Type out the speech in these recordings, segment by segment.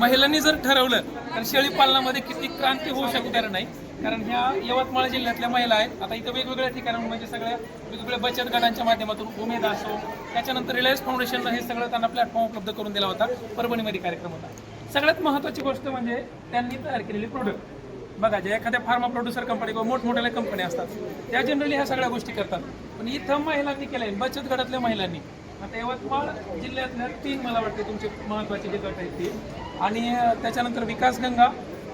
महिलांनी जर ठरवलं तर शेळी पालनामध्ये किती क्रांती होऊ शकणार नाही. कारण ह्या यवतमाळ जिल्ह्यातल्या महिला आहेत. आता इथं वेगवेगळ्या ठिकाणाहून म्हणजे सगळ्या वेगवेगळ्या बचत गटांच्या माध्यमातून उमेद असो त्याच्यानंतर रिलायन्स फाउंडेशननं हे सगळं त्यांना प्लॅटफॉर्म उपलब्ध करून दिला होता. परभणीमध्ये कार्यक्रम होता. सगळ्यात महत्त्वाची गोष्ट म्हणजे त्यांनी तयार केलेली प्रोडक्ट बघा जे एखाद्या फार्मा प्रोड्युसर कंपनी किंवा मोठमोठ्या कंपन्या असतात त्या जनरली ह्या सगळ्या गोष्टी करतात. पण इथं महिलांनी केलंय बचत गटातल्या महिलांनी. आता यवतमाळ जिल्ह्यातल्या तीन मला वाटते तुमचे महत्त्वाचे जे गट आहेत ते. आणि त्याच्यानंतर विकास गंगा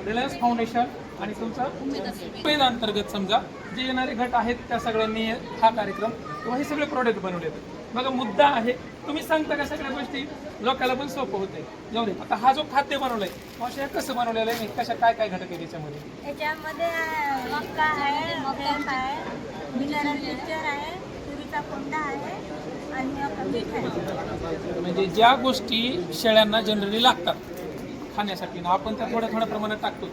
रिलायन्स फाउंडेशन आणि तुमचा उमेद अंतर्गत समजा जे येणारे गट आहेत त्या सगळ्यांनी हा कार्यक्रम किंवा हे सगळे प्रोडक्ट बनवले बघा मुद्दा आहे. तुम्ही सांगता का सगळ्या गोष्टी? लोकांना पण सोपं होते जाऊ दे. आता हा जो खाद्य बनवलाय मावशी हे कसं बनवलेलं आहे? कशा काय काय घटक आहे त्याच्यामध्ये? याच्यामध्ये मक्का आहे आहे मिनरल मिक्सचर आहे तुरीचा कोंडा आहे आणि म्हणजे ज्या गोष्टी शेळ्यांना जनरली लागतात खाण्यासाठी. ना आपण त्या थोड्या थोड्या प्रमाणात टाकतो.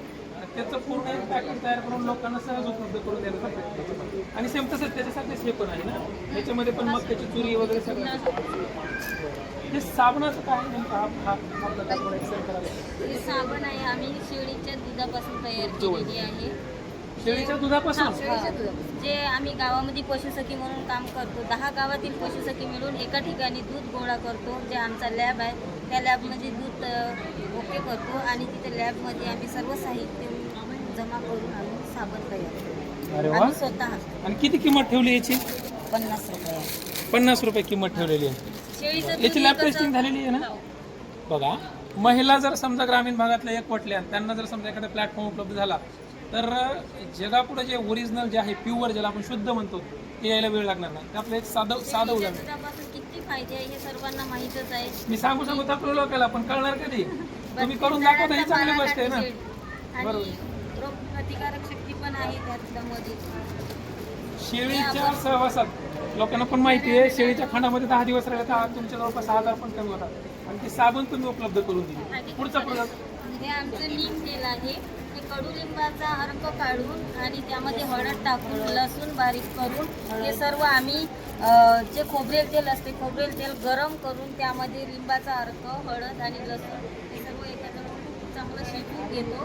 त्याचं पूर्ण एक पॅकेट तयार करून लोकांना सहज उपलब्ध करून द्यायला. आणि सेम तसंच त्याच्यासाठीच हे पण आहे ना. याच्यामध्ये पण मग त्याची चुरी वगैरे सगळं. हे साबणाचं काय हा साबण आहे. आम्ही शेळीच्या दुधापासून तयार केलेली आहे. शेळीच्या दुधापासून? जे आम्ही गावामध्ये पशुसखी म्हणून काम करतो दहा गावातील पशुसखी मिळून एका ठिकाणी दूध गोळा करतो. जे आमचा लॅब आहे. त्या लॅबमध्ये दूध ओके करतो आणि तिथे लॅबमध्ये आम्ही सर्व साहित्य जमा करून आम्ही साबण तयार करतो. अरे वा. आम्ही स्वतः आणि किती किंमत ठेवली याची? पन्नास रुपये. पन्नास रुपये किंमत ठेवलेली आहे. शेळीचं दूध याची लॅब टेस्टिंग झालेली आहे ना? बघा महिला जर समजा ग्रामीण भागातल्या एक वटल्या त्यांना जर समजा एखादा प्लॅटफॉर्म उपलब्ध झाला तर जगापुढे जे ओरिजिनल जे आहे प्युअर ज्याला आपण शुद्ध म्हणतो ते यायला वेळ लागणार नाही. ते आपलं एक साधं साधं उदाहरण. दुधापासून किती फायदे आहे हे सर्वांना माहीतच आहे. मी सांगू सांगू थकलो लोकांना पण कळणार कधी? तुम्ही करून दाखवता ही चांगली गोष्ट आहे ना. रोग प्रतिकारक शक्ती पण आहे त्याच्यामध्ये शेळीच्या सहवासात लोकांना पण माहिती आहे शेळीच्या खांडामध्ये दहा दिवस राहिले तर तुमच्या जवळपास सहा हजार पण कमी होतात. आणि ते साबण तुम्ही उपलब्ध करून दिली. पुढचा प्रोडक्ट हे आमचं लिंब तेल आहे हे कडुलिंबाचा अर्क काढून आणि त्यामध्ये हळद टाकून लसूण बारीक करून हे सर्व आम्ही जे खोबरेल तेल असते खोबरेल तेल गरम करून त्यामध्ये लिंबाचा अर्क हळद आणि लसूण हे सर्व एकत्र खूप चांगलं शिजवून घेतो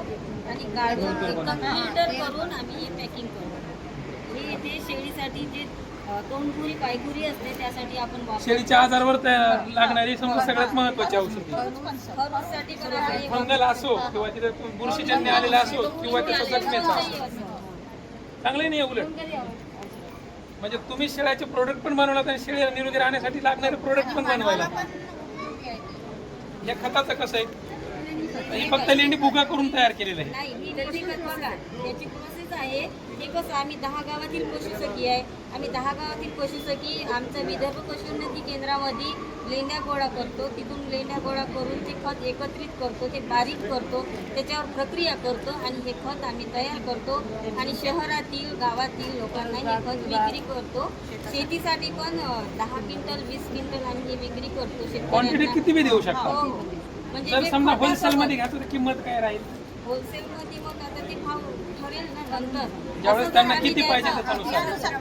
आणि फिल्टर करून. आम्ही हे पॅकिंग करतो. हे ते शेळीसाठी जे तोंडपुरी पायपुरी असते त्यासाठी आपण शेळीच्या आजारावर तयार लागणारी समजा सगळ्यात महत्वाची औषधी. खरूसाठी पण आहे फंगल असो किंवा तिथे बुरशीजन्य आलेला असो किंवा त्याचा जखमेचा असो. चांगलं नाही उलट? म्हणजे तुम्ही शेळ्याचे प्रोडक्ट पण बनवलात आणि शेळी निरोगी राहण्यासाठी लागणारे प्रोडक्ट पण बनवायला. या खताचं कसं आहे? ही फक्त लेंडी बुगा करून तयार केलेलं आहे. नाही ही कशी बघा. त्याची प्रोसेस आहे. हे कसं आम्ही दहा गावातील पशुसखी आहे. आम्ही दहा गावातील पशुसखी आमचं विदर्भ पशुोन्नती केंद्रामध्ये लेंड्या गोळा करतो. तिथून लेंड्या गोळा करून ते खत एकत्रित करतो ते बारीक करतो त्याच्यावर प्रक्रिया करतो आणि हे खत आम्ही तयार करतो. आणि शहरातील गावातील लोकांना हे खत विक्री करतो. शेतीसाठी पण दहा क्विंटल वीस क्विंटल आम्ही हे विक्री करतो. क्वांटिटी शेतकऱ्यांना. किती बी देऊ हो शकता हो. म्हणजे जर जे समजा खताचं होलसेल मध्ये घ्यायचं तर किंमत काय राहील? होलसेल मध्ये मग आता ते भाव ठरेल ना नंतर. ज्यावेळेस असं जर त्यांना आम्ही किती पाहिजे द्यायचं- त्याच्यानुसार.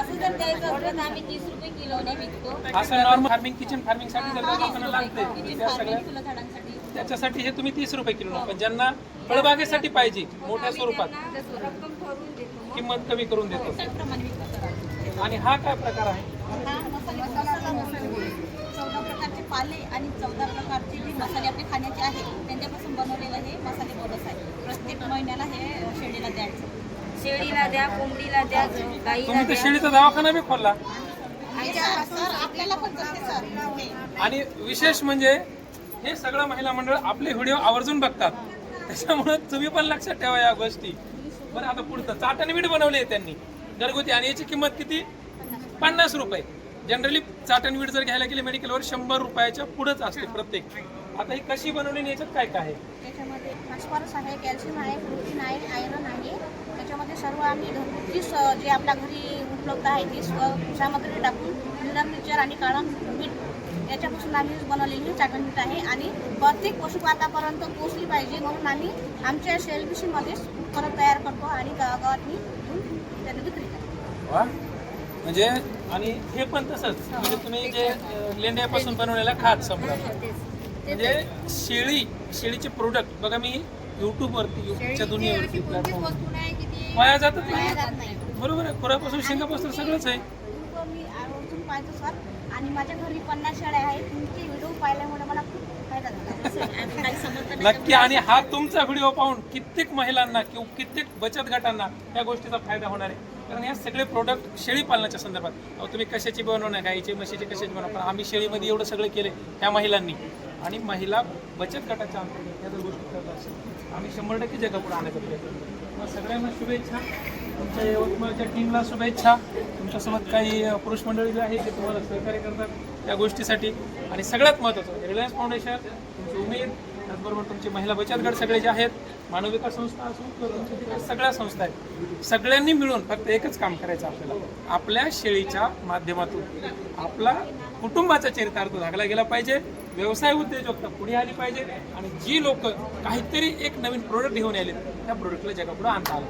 असं जर द्यायचं असलं तर आम्ही तीस रुपये किलोने विकतो. असं नॉर्मल फार्मिंग किचन फार्मिंगसाठी जर लोकांना लागते रुपये त्या सगळ्या फुलं झाडांसाठी. त्याच्यासाठी हे तुम्ही तीस रुपये किलो पण ज्यांना फळबागेसाठी पाहिजे मोठ्या स्वरूपात. त्यांना रक्कम ठरवून देतो मग किंमत कमी करून देतो. त्याप्रमाणे विकतो आणि हा काय प्रकार आहे? हा मसाले मसाला मसाले गोळी. चौदा प्रकारचे पाले आणि चौदा प्रकारचे जे मसाले आपले खाण्याचे आहेत त्यांच्यापासून बनवलेलं हे मसाले बोनस आहे. प्रत्येक महिन्याला हे शेळीला द्यायचं शेळीला द्या कोंबडीला द्या गाईला तुम्ही तर द्या. शेळीचा दवाखाना बी खोलला? सर आपल्याला पण सर. हे. आणि विशेष म्हणजे हे सगळं महिला मंडळ आपले व्हिडिओ आवर्जून बघतात. त्याच्यामुळे तुम्ही पण लक्षात ठेवा या गोष्टी. बरं आता पुढचं. चाटण मीठ बनवले आहे त्यांनी. घरगुती. आणि याची किंमत किती? पन्नास रुपये. जनरली चाटण मीठ जर घ्यायला गेले मेडिकलवर शंभर रुपयाच्या पुढंच असते प्रत्येक. आता ही कशी बनवली आणि याच्यात काय काय आहे? त्याच्यामध्ये फॉस्फरस आहे कॅल्शियम आहे प्रोटीन आहे आयरन आहे. त्याच्यामध्ये सर्व आम्ही घरगुती जे आपल्या घरी उपलब्ध आहे ती सामग्री टाकून हिरवा मिरचर आणि काळा मीठ याच्यापासून आम्ही बनवलेली चाटण मीठ आहे. आणि प्रत्येक पशुपातापर्यंत पोचली पाहिजे म्हणून आम्ही आमच्या शेलबिशीमध्येच परत तयार करतो आणि गावागावात त्यांना विक्री करतो. म्हणजे आणि हे पण तसंच. म्हणजे तुम्ही जे लेंड्यापासून बनवलेला खात समजा. म्हणजे शेळी शेळीचे प्रोडक्ट बघा मी युट्यूबवरती युट्यूबच्या दुनियेवरती प्लॅटफॉर्म वाया जातच वाया नाही जात नाही. बरोबर आहे. खुरापासून शेंगापासून सगळंच आहे. व्हिडिओ मी आवर्जून पाहतो सर आणि माझ्या घरी पन्नास शाळा आहेत. तुमचे व्हिडिओ पाहिल्यामुळे मला खूप फायदा झाला. काही समजतं नाही नक्की. आणि हा तुमचा व्हिडिओ पाहून कित्येक महिलांना किंवा कित्येक बचत गटांना या गोष्टीचा फायदा होणार आहे. कारण या सगळे प्रोडक्ट शेळी पालनाच्या संदर्भात. अहो तुम्ही कशाची बनवणार गाईचे म्हशीचे कशाची बनवणार पण आम्ही शेळीमध्ये एवढं सगळं केले ह्या महिलांनी. आणि महिला बचत गटाच्या अंतर्गत या जर गोष्टी करत असेल आम्ही शंभर टक्के जगापुढे आणण्याचा प्रयत्न मग सगळ्यांना शुभेच्छा. तुमच्या यवतमाळच्या टीमला शुभेच्छा. तुमच्यासोबत काही पुरुष मंडळी जे आहेत ते तुम्हाला सहकार्य करतात त्या गोष्टीसाठी. आणि सगळ्यात महत्त्वाचं रिलायन्स फाउंडेशन तुमची उमेद त्याचबरोबर तुमचे महिला बचत गट सगळे जे आहेत मानविका संस्था असो किंवा तुमच्या सगळ्या संस्था आहेत सगळ्यांनी मिळून फक्त एकच काम करायचं आपल्याला. आपल्या शेळीच्या माध्यमातून. आपला कुटुंबाचा चरितार्थ लागला गेला पाहिजे व्यवसाय उद्योजकता पुढे आली पाहिजे आणि जी लोक काहीतरी एक नवीन प्रोडक्ट घेऊन आले त्या प्रोडक्टला जगापुढे आणता आलं.